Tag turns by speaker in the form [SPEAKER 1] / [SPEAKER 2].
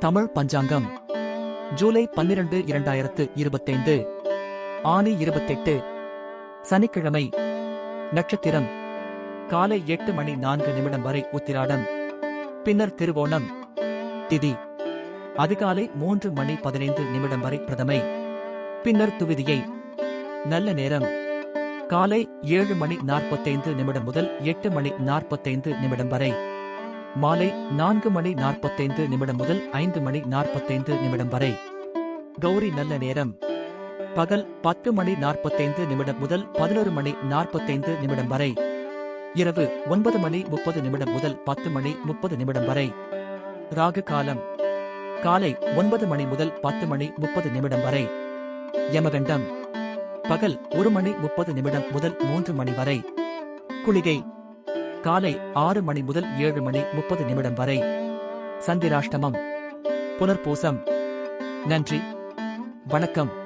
[SPEAKER 1] தமிழ் பஞ்சாங்கம். ஜூலை பன்னிரண்டு இரண்டாயிரத்து இருபத்தைந்து. ஆனி இருபத்தெட்டு. சனிக்கிழமை. நட்சத்திரம். காலை எட்டு மணி நான்கு நிமிடம் வரை உத்திராடம். பின்னர் திருவோணம். திதி. அதிகாலை மூன்று மணி பதினைந்து நிமிடம் வரை பிரதமை. பின்னர் துவிதியை. நல்ல நேரம். காலை ஏழு மணி நாற்பத்தைந்து நிமிடம் முதல் எட்டு மணி நாற்பத்தைந்து நிமிடம் வரை. மாலை நான்கு மணி நாற்பத்தைந்து நிமிடம் முதல் ஐந்து மணி நாற்பத்தைந்து நிமிடம் வரை. கௌரி நல்ல நேரம். பகல் பத்து மணி நாற்பத்தைந்து நிமிடம் முதல் பதினோரு மணி நாற்பத்தைந்து நிமிடம் வரை. இரவு ஒன்பது மணி முப்பது நிமிடம் முதல் பத்து மணி முப்பது நிமிடம் வரை. ராகு காலம். காலை ஒன்பது மணி முதல் பத்து மணி முப்பது நிமிடம் வரை. யமகண்டம். பகல் ஒரு மணி முப்பது நிமிடம் முதல் மூன்று மணி வரை. குளிகை. காலை ஆறு மணி முதல் ஏழு மணி முப்பது நிமிடம் வரை. சந்திராஷ்டமம். புனர்பூசம். நன்றி. வணக்கம்.